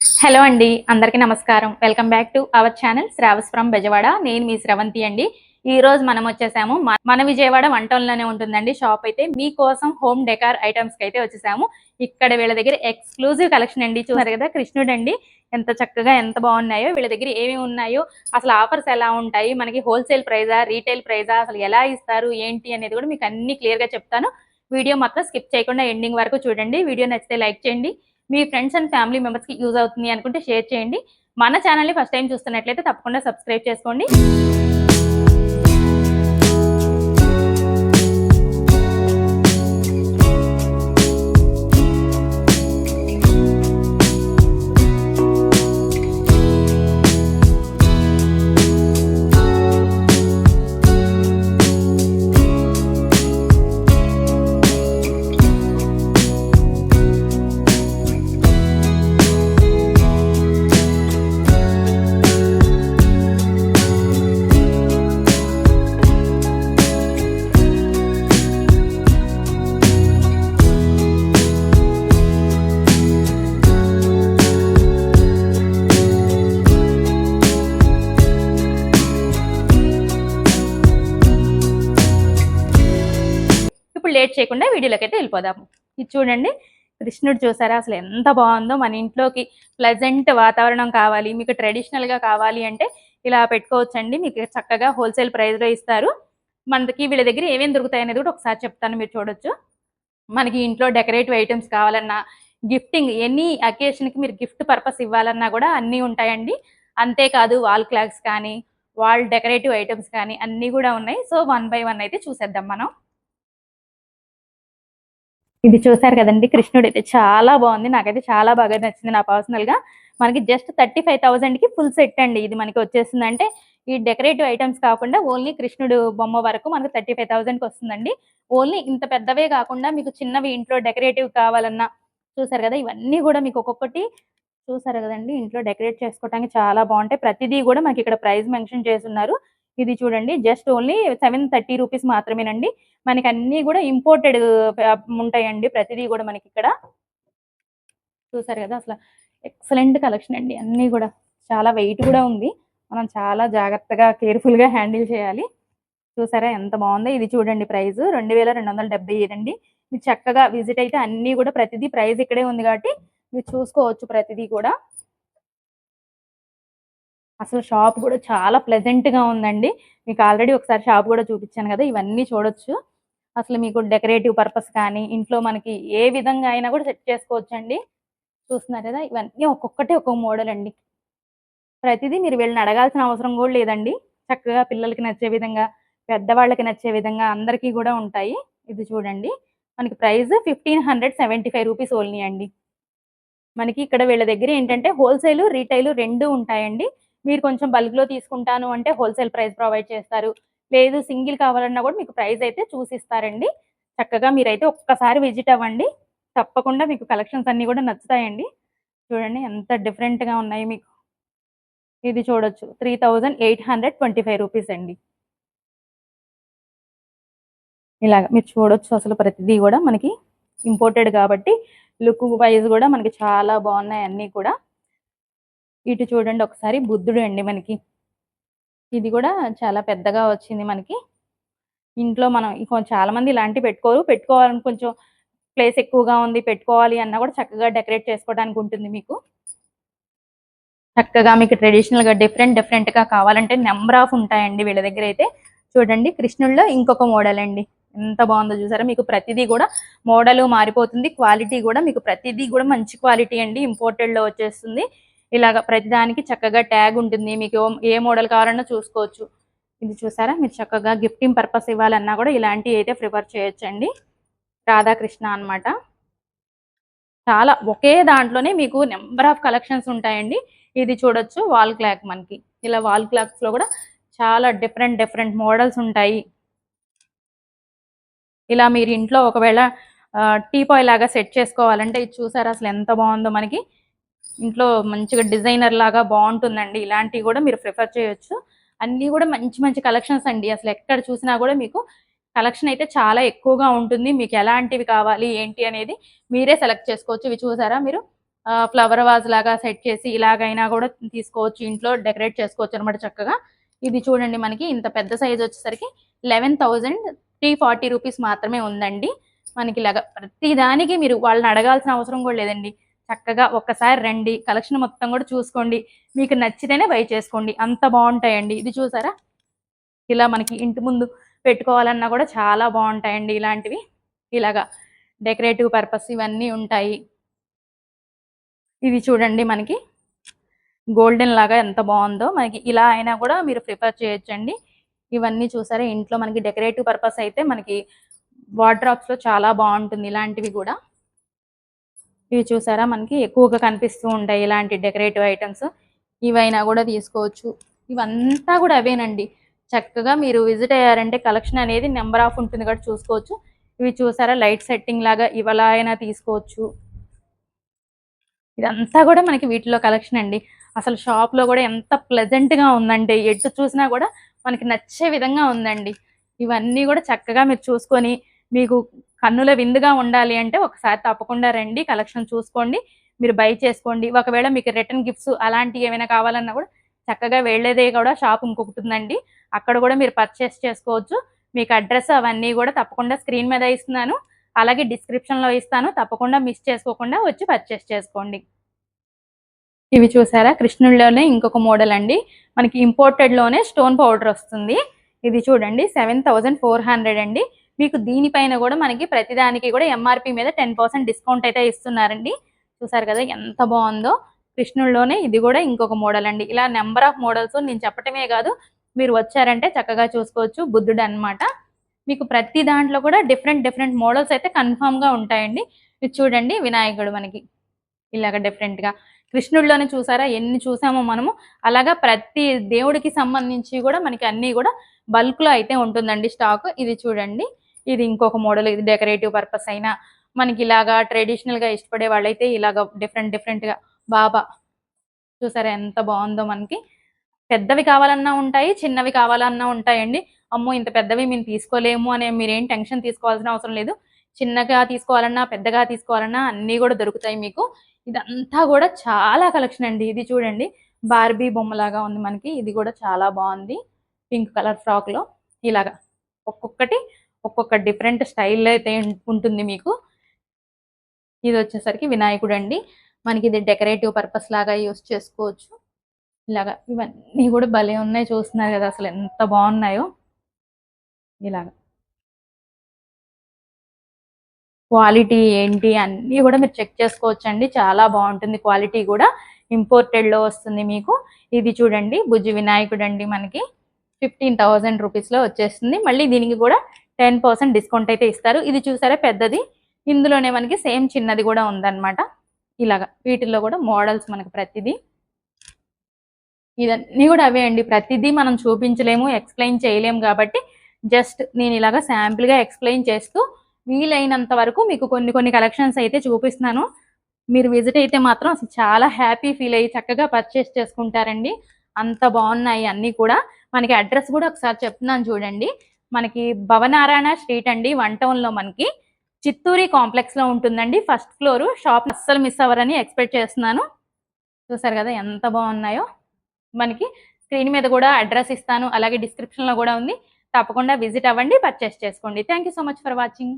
Hello అండి అందరికీ నమస్కారం. Welcome back to our channel Shravas from Bezawada. నేను మీ శ్రవంతి అండి. ఈ రోజు మనం వచ్చేసాము. మన విజయవాడ వంటల్లోనే ఉంటుందండి షాప్ అయితే. మీకోసం హోమ్ డెకార్ ఐటమ్స్కి అయితే వచ్చేసాము. ఇక్కడ వీళ్ళ దగ్గర ఎక్స్క్లూజివ్ కలెక్షన్ అండి. చూసారు కదా కృష్ణుడు అండి. ఎంత చక్కగా ఎంత బాగున్నాయో వీళ్ళ దగ్గర ఏమేమి ఉన్నాయో అసలు ఆఫర్స్ ఎలా ఉంటాయి మనకి హోల్సేల్ ప్రైజా రీటైల్ ప్రైజా అసలు ఎలా ఇస్తారు ఏంటి అనేది కూడా మీకు అన్ని క్లియర్గా చెప్తాను. వీడియో మాత్రం స్కిప్ చేయకుండా ఎండింగ్ వరకు చూడండి. వీడియో నచ్చితే లైక్ చేయండి. మీ ఫ్రెండ్స్ అండ్ ఫ్యామిలీ మెంబర్స్కి యూజ్ అవుతుంది అనుకుంటే షేర్ చేయండి. మన ఛానల్ని ఫస్ట్ టైం చూస్తున్నట్లయితే తప్పకుండా సబ్స్క్రైబ్ చేసుకోండి. ఇప్పుడు లేట్ చేయకుండా వీడియోలోకి అయితే వెళ్ళిపోదాము. ఇది చూడండి కృష్ణుడు చూసారా? అసలు ఎంత బాగుందో మన ఇంట్లోకి ప్లెజెంట్ వాతావరణం కావాలి మీకు ట్రెడిషనల్గా కావాలి అంటే ఇలా పెట్టుకోవచ్చండి. మీకు చక్కగా హోల్సేల్ ప్రైస్లో ఇస్తారు. మనకి వీళ్ళ దగ్గర ఏమేమి దొరుకుతాయి అనేది కూడా ఒకసారి చెప్తాను మీరు చూడొచ్చు. మనకి ఇంట్లో డెకరేటివ్ ఐటమ్స్ కావాలన్నా గిఫ్టింగ్ ఎనీ అకేషన్కి మీరు గిఫ్ట్ పర్పస్ ఇవ్వాలన్నా కూడా అన్నీ ఉంటాయండి. అంతేకాదు వాల్ క్లాక్స్ కానీ వాల్ డెకరేటివ్ ఐటమ్స్ కానీ అన్నీ కూడా ఉన్నాయి. సో వన్ బై వన్ అయితే చూసేద్దాం మనం. ఇది చూసారు కదండి కృష్ణుడు అయితే చాలా బాగుంది. నాకైతే చాలా బాగా నచ్చింది నా పర్సనల్గా. మనకి జస్ట్ థర్టీ ఫైవ్ థౌసండ్కి ఫుల్ సెట్ అండి ఇది మనకి వచ్చేసింది అంటే ఈ డెకరేటివ్ ఐటమ్స్ కాకుండా ఓన్లీ కృష్ణుడు బొమ్మ వరకు మనకు థర్టీ ఫైవ్ థౌసండ్కి వస్తుందండి. ఓన్లీ ఇంత పెద్దవే కాకుండా మీకు చిన్నవి ఇంట్లో డెకరేటివ్ కావాలన్నా చూసారు కదా ఇవన్నీ కూడా మీకు ఒక్కొక్కటి చూసారు కదండి ఇంట్లో డెకరేట్ చేసుకోవడానికి చాలా బాగుంటాయి. ప్రతిదీ కూడా మనకి ఇక్కడ ప్రైస్ మెన్షన్ చేస్తున్నారు. ఇది చూడండి. Just only seven thirty rupees మాత్రమేనండి. మనకి అన్ని కూడా ఇంపోర్టెడ్ ఉంటాయండి ప్రతిదీ కూడా మనకి ఇక్కడ చూసారు కదా అసలు ఎక్సలెంట్ కలెక్షన్ అండి. అన్ని కూడా చాలా వెయిట్ కూడా ఉంది. మనం చాలా జాగ్రత్తగా కేర్ఫుల్గా హ్యాండిల్ చేయాలి. చూసారా ఎంత బాగుందో. ఇది చూడండి ప్రైస్ రెండు వేల రెండు వందల డెబ్బై ఐదు మీరు చక్కగా విజిట్ అయితే అన్ని కూడా ప్రతిదీ ప్రైస్ ఇక్కడే ఉంది కాబట్టి మీరు చూసుకోవచ్చు ప్రతిదీ కూడా. అసలు షాప్ కూడా చాలా ప్లెజెంట్గా ఉందండి. మీకు ఆల్రెడీ ఒకసారి షాప్ కూడా చూపించాను కదా ఇవన్నీ చూడొచ్చు. అసలు మీకు డెకరేటివ్ పర్పస్ కానీ ఇంట్లో మనకి ఏ విధంగా అయినా కూడా సెట్ చేసుకోవచ్చు అండి చూస్తున్నారు కదా ఇవన్నీ ఒక్కొక్కటి ఒక్కొక్క మోడల్ అండి. ప్రతిదీ మీరు వెళ్ళిన అడగాల్సిన అవసరం కూడా లేదండి. చక్కగా పిల్లలకి నచ్చే విధంగా పెద్దవాళ్ళకి నచ్చే విధంగా అందరికీ కూడా ఉంటాయి. ఇది చూడండి. మనకి price fifteen hundred seventy five rupees only అండి. మనకి ఇక్కడ వీళ్ళ దగ్గర ఏంటంటే హోల్సేల్ రీటైల్ రెండు ఉంటాయండి. మీరు కొంచెం బల్క్లో తీసుకుంటాను అంటే హోల్సేల్ ప్రైస్ ప్రొవైడ్ చేస్తారు. లేదు సింగిల్ కావాలన్నా కూడా మీకు ప్రైస్ అయితే చూసిస్తారండి. చక్కగా మీరైతే ఒక్కసారి విజిట్ అవ్వండి. తప్పకుండా మీకు కలెక్షన్స్ అన్ని కూడా నచ్చుతాయండి. చూడండి ఎంత డిఫరెంట్గా ఉన్నాయి మీకు. ఇది చూడొచ్చు. Three thousand eight hundred twenty five rupees అండి. ఇలాగ మీరు చూడొచ్చు అసలు ప్రతిదీ కూడా మనకి ఇంపోర్టెడ్ కాబట్టి లుక్ వైజ్ కూడా మనకి చాలా బాగున్నాయి అన్నీ కూడా. ఇటు చూడండి ఒకసారి బుద్ధుడు అండి మనకి. ఇది కూడా చాలా పెద్దగా వచ్చింది మనకి. ఇంట్లో మనం చాలా మంది ఇలాంటివి పెట్టుకోరు. పెట్టుకోవాలని కొంచెం ప్లేస్ ఎక్కువగా ఉంది పెట్టుకోవాలి అన్నా కూడా చక్కగా డెకరేట్ చేసుకోవడానికి ఉంటుంది మీకు. చక్కగా మీకు ట్రెడిషనల్గా డిఫరెంట్ డిఫరెంట్గా కావాలంటే నెంబర్ ఆఫ్ ఉంటాయండి వీళ్ళ దగ్గర అయితే. చూడండి కృష్ణుల్లో ఇంకొక మోడల్ అండి. ఎంత బాగుందో చూసారా? మీకు ప్రతిదీ కూడా మోడల్ మారిపోతుంది. క్వాలిటీ కూడా మీకు ప్రతిదీ కూడా మంచి క్వాలిటీ అండి. ఇంపోర్టెడ్లో వచ్చేస్తుంది. ఇలాగ ప్రతిదానికి చక్కగా ట్యాగ్ ఉంటుంది. మీకు ఏ మోడల్ కావాలన్నా చూసుకోవచ్చు. ఇది చూసారా? మీరు చక్కగా గిఫ్టింగ్ పర్పస్ ఇవ్వాలన్నా కూడా ఇలాంటివి అయితే ప్రిఫర్ చేయొచ్చండి. రాధాకృష్ణ అన్నమాట. చాలా ఒకే దాంట్లోనే మీకు నెంబర్ ఆఫ్ కలెక్షన్స్ ఉంటాయండి. ఇది చూడొచ్చు వాల్ క్లాక్ మనకి. ఇలా వాల్ క్లాక్స్లో కూడా చాలా డిఫరెంట్ డిఫరెంట్ మోడల్స్ ఉంటాయి. ఇలా మీరు ఇంట్లో ఒకవేళ టీపాయ్ లాగా సెట్ చేసుకోవాలంటే ఇది చూసారా? అసలు ఎంత బాగుందో మనకి. ఇంట్లో మంచిగా డిజైనర్ లాగా బాగుంటుందండి. ఇలాంటివి కూడా మీరు ప్రిఫర్ చేయొచ్చు. అన్నీ కూడా మంచి మంచి కలెక్షన్స్ అండి. అసలు ఎక్కడ చూసినా కూడా మీకు కలెక్షన్ అయితే చాలా ఎక్కువగా ఉంటుంది. మీకు ఎలాంటివి కావాలి ఏంటి అనేది మీరే సెలెక్ట్ చేసుకోవచ్చు. ఇవి చూసారా మీరు? ఫ్లవర్ వాజ్ లాగా సెట్ చేసి ఇలాగైనా కూడా తీసుకోవచ్చు. ఇంట్లో డెకరేట్ చేసుకోవచ్చు అనమాట చక్కగా. ఇది చూడండి మనకి ఇంత పెద్ద సైజ్ వచ్చేసరికి eleven thousand three forty rupees మాత్రమే ఉందండి. మనకి ఇలాగ ప్రతి దానికి మీరు వాళ్ళని అడగాల్సిన అవసరం కూడా లేదండి. చక్కగా ఒక్కసారి రండి. కలెక్షన్ మొత్తం కూడా చూసుకోండి. మీకు నచ్చితేనే బై చేసుకోండి. అంత బాగుంటాయండి. ఇది చూసారా? ఇలా మనకి ఇంటి ముందు పెట్టుకోవాలన్నా కూడా చాలా బాగుంటాయండి ఇలాంటివి. ఇలాగా డెకరేటివ్ పర్పస్ ఇవన్నీ ఉంటాయి. ఇది చూడండి మనకి. గోల్డెన్ లాగా ఎంత బాగుందో మనకి. ఇలా అయినా కూడా మీరు ప్రిఫర్ చేయొచ్చండి. ఇవన్నీ చూసారా? ఇంట్లో మనకి డెకరేటివ్ పర్పస్ అయితే మనకి వార్డ్రాప్స్లో చాలా బాగుంటుంది ఇలాంటివి కూడా. ఇవి చూసారా? మనకి ఎక్కువగా కనిపిస్తూ ఉంటాయి ఇలాంటి డెకరేటివ్ ఐటమ్స్. ఇవైనా కూడా తీసుకోవచ్చు. ఇవంతా కూడా అవేనండి. చక్కగా మీరు విజిట్ అయ్యారంటే కలెక్షన్ అనేది నెంబర్ ఆఫ్ ఉంటుంది కూడా చూసుకోవచ్చు. ఇవి చూసారా? లైట్ సెట్టింగ్ లాగా ఇవలా అయినా తీసుకోవచ్చు. ఇదంతా కూడా మనకి వీటిలో కలెక్షన్ అండి. అసలు షాప్లో కూడా ఎంత ప్లెజెంట్గా ఉందంటే ఎటు చూసినా కూడా మనకి నచ్చే విధంగా ఉందండి. ఇవన్నీ కూడా చక్కగా మీరు చూసుకొని మీకు కన్నుల విందుగా ఉండాలి అంటే ఒకసారి తప్పకుండా రండి కలెక్షన్ చూసుకోండి మీరు బై చేసుకోండి. ఒకవేళ మీకు రిటర్న్ గిఫ్ట్స్ అలాంటివి ఏమైనా కావాలన్నా కూడా చక్కగా వెళ్ళేదే కూడా షాప్ ఇంకొకటి ఉందండి. అక్కడ కూడా మీరు పర్చేస్ చేసుకోవచ్చు. మీకు అడ్రస్ అవన్నీ కూడా తప్పకుండా స్క్రీన్ మీద ఇస్తున్నాను. అలాగే డిస్క్రిప్షన్లో ఇస్తాను. తప్పకుండా మిస్ చేసుకోకుండా వచ్చి పర్చేస్ చేసుకోండి. ఇవి చూసారా? కృష్ణుడిలోనే ఇంకొక మోడల్ అండి. మనకి ఇంపోర్టెడ్లోనే స్టోన్ పౌడర్ వస్తుంది. ఇది చూడండి సెవెన్ థౌజండ్ ఫోర్ హండ్రెడ్ అండి. మీకు దీనిపైన కూడా మనకి ప్రతిదానికి కూడా ఎంఆర్పి మీద టెన్ పర్సెంట్ డిస్కౌంట్ అయితే ఇస్తున్నారండి. చూసారు కదా ఎంత బాగుందో. కృష్ణుల్లోనే ఇది కూడా ఇంకొక మోడల్ అండి. ఇలా నెంబర్ ఆఫ్ మోడల్స్ నేను చెప్పటమే కాదు మీరు వచ్చారంటే చక్కగా చూసుకోవచ్చు బుద్ధుడు అన్నమాట. మీకు ప్రతి దాంట్లో కూడా డిఫరెంట్ డిఫరెంట్ మోడల్స్ అయితే కన్ఫామ్గా ఉంటాయండి. ఇది చూడండి వినాయకుడు మనకి. ఇలాగ డిఫరెంట్గా. కృష్ణుడిలోనే చూసారా? ఎన్ని చూసామో మనము. అలాగా ప్రతి దేవుడికి సంబంధించి కూడా మనకి అన్ని కూడా బల్క్లో అయితే ఉంటుందండి స్టాక్ ఇది చూడండి. ఇది ఇంకొక మోడల్ ఇది డెకరేటివ్ పర్పస్ అయినా మనకి ఇలాగా ట్రెడిషనల్గా ఇష్టపడే వాళ్ళైతే ఇలాగ డిఫరెంట్ డిఫరెంట్గా. బాబా చూసారా ఎంత బాగుందో మనకి. పెద్దవి కావాలన్నా ఉంటాయి చిన్నవి కావాలన్నా ఉంటాయండి. అమ్మో ఇంత పెద్దవి మేము తీసుకోలేము అనే మీరేం టెన్షన్ తీసుకోవాల్సిన అవసరం లేదు. చిన్నగా తీసుకోవాలన్నా పెద్దగా తీసుకోవాలన్నా అన్నీ కూడా దొరుకుతాయి మీకు. ఇదంతా కూడా చాలా కలెక్షన్ అండి. ఇది చూడండి. బార్బీ బొమ్మలాగా ఉంది మనకి. ఇది కూడా చాలా బాగుంది. పింక్ కలర్ ఫ్రాక్లో. ఇలాగా. ఒక్కొక్కటి ఒక్కొక్క డిఫరెంట్ స్టైల్ అయితే ఉంటుంది మీకు. ఇది వచ్చేసరికి వినాయకుడు అండి. మనకి ఇది డెకరేటివ్ పర్పస్ లాగా యూస్ చేసుకోవచ్చు. ఇలాగా ఇవన్నీ కూడా భలే ఉన్నాయి చూస్తున్నారు కదా అసలు ఎంత బాగున్నాయో. ఇలాగా. క్వాలిటీ ఏంటి అన్నీ కూడా మీరు చెక్ చేసుకోవచ్చు అండి చాలా బాగుంటుంది క్వాలిటీ కూడా. ఇంపోర్టెడ్లో వస్తుంది మీకు. ఇది చూడండి బుజ్జి వినాయకుడు అండి మనకి. ఫిఫ్టీన్ థౌసండ్ రూపీస్లో వచ్చేస్తుంది. మళ్ళీ దీనికి కూడా టెన్ పర్సెంట్ డిస్కౌంట్ అయితే ఇస్తారు. ఇది చూసారా? పెద్దది. ఇందులోనే మనకి సేమ్ చిన్నది కూడా ఉందన్నమాట. ఇలాగా వీటిల్లో కూడా మోడల్స్ మనకి ప్రతిదీ. ఇదన్నీ కూడా అవే అండి. ప్రతిదీ మనం చూపించలేము ఎక్స్ప్లెయిన్ చేయలేము కాబట్టి జస్ట్ నేను ఇలాగా శాంపుల్గా ఎక్స్ప్లెయిన్ చేస్తూ వీలైనంత వరకు మీకు కొన్ని కొన్ని కలెక్షన్స్ అయితే చూపిస్తున్నాను. మీరు విజిట్ అయితే మాత్రం అసలు చాలా హ్యాపీ ఫీల్ అయ్యి చక్కగా పర్చేస్ చేసుకుంటారండి. అంత బాగున్నాయి అన్నీ కూడా. మనకి అడ్రస్ కూడా ఒకసారి చెప్తున్నాను చూడండి. మనకి భవనారాయణ స్ట్రీట్ అండి వన్ టౌన్లో మనకి. చిత్తూరి కాంప్లెక్స్లో ఉంటుందండి ఫస్ట్ ఫ్లోర్. షాప్ అస్సలు మిస్ అవ్వరని ఎక్స్పెక్ట్ చేస్తున్నాను. చూసారు కదా ఎంత బాగున్నాయో. మనకి స్క్రీన్ మీద కూడా అడ్రస్ ఇస్తాను అలాగే డిస్క్రిప్షన్లో కూడా ఉంది. తప్పకుండా విజిట్ అవ్వండి పర్చేస్ చేసుకోండి. Thank you so much for watching.